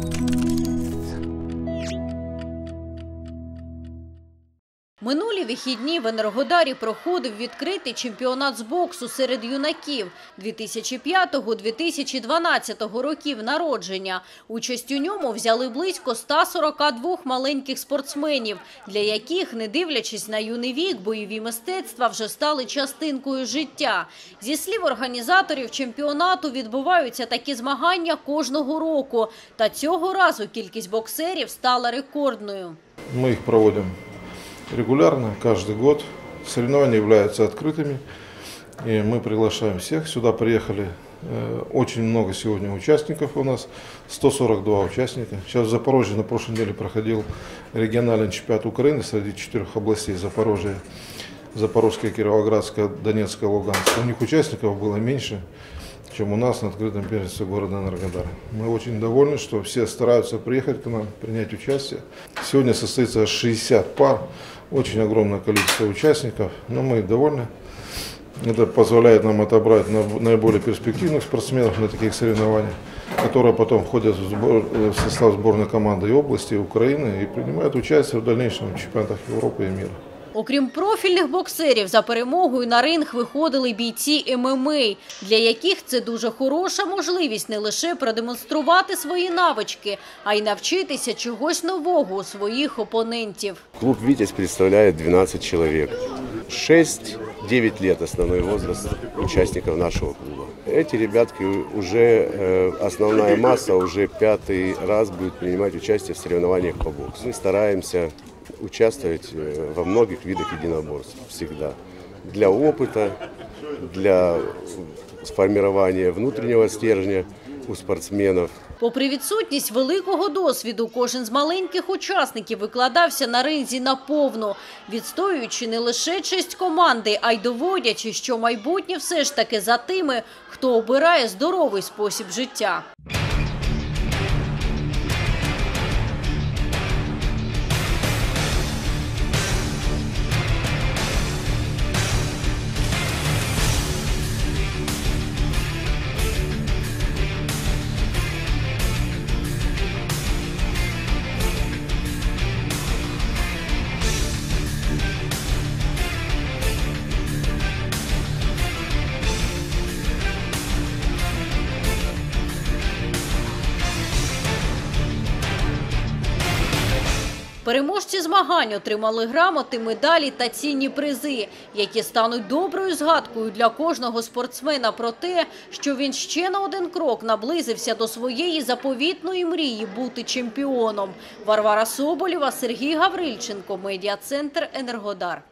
Thank you. Минулі вихідні в Енергодарі проходив відкритий чемпіонат з боксу серед юнаків 2005-2012 років народження. Участь у ньому взяли близько 142 маленьких спортсменів, для яких, не дивлячись на юний вік, бойові мистецтва вже стали частинкою життя. Зі слів організаторів чемпіонату відбуваються такі змагання кожного року. Та цього разу кількість боксерів стала рекордною. Мы их проводим регулярно, каждый год. Соревнования являются открытыми. И мы приглашаем всех. Сюда приехали э, очень много сегодня участников у нас. 142 участника. Сейчас в Запорожье на прошлой неделе проходил региональный чемпионат Украины среди четырех областей Запорожья. Запорожская, Кировоградская, Донецкая, Луганская. У них участников было меньше, чем у нас на открытом первенстве города Энергодар. Мы очень довольны, что все стараются приехать к нам, принять участие. Сегодня состоится 60 пар, очень огромное количество участников, но мы довольны. Это позволяет нам отобрать на- наиболее перспективных спортсменов на таких соревнованиях, которые потом входят в, сбор- э, в состав сборной команды и области, и Украины и принимают участие в дальнейшем чемпионатах Европы и мира. Окрім профільних боксерів, за перемогою на ринг виходили бійці ММА, для яких це дуже хороша можливість не лише продемонструвати свої навички, а й навчитися чогось нового у своїх опонентів. Клуб «Витязь» представляет 12 человек. 6-9 лет основной возраст участников нашего клуба. Эти ребятки уже, э, основная масса уже пятый раз будет принимать участие в соревнованиях по боксу. Мы стараемся участвовать э, во многих видах единоборств всегда. Для опыта, для сформирования внутреннего стержня у спортсменов – Попри відсутність великого досвіду, кожен з маленьких учасників викладався на ринзі наповну, відстоюючи не лише честь команди, а й доводячи, що майбутнє все ж таки за тими, хто обирає здоровий спосіб життя. Переможці змагань отримали грамоти, медалі та цінні призи, які стануть доброю згадкою для кожного спортсмена про те, що він ще на один крок наблизився до своєї заповітної мрії бути чемпіоном. Варвара Соболєва, Сергій Гаврильченко, медіа-центр Енергодар.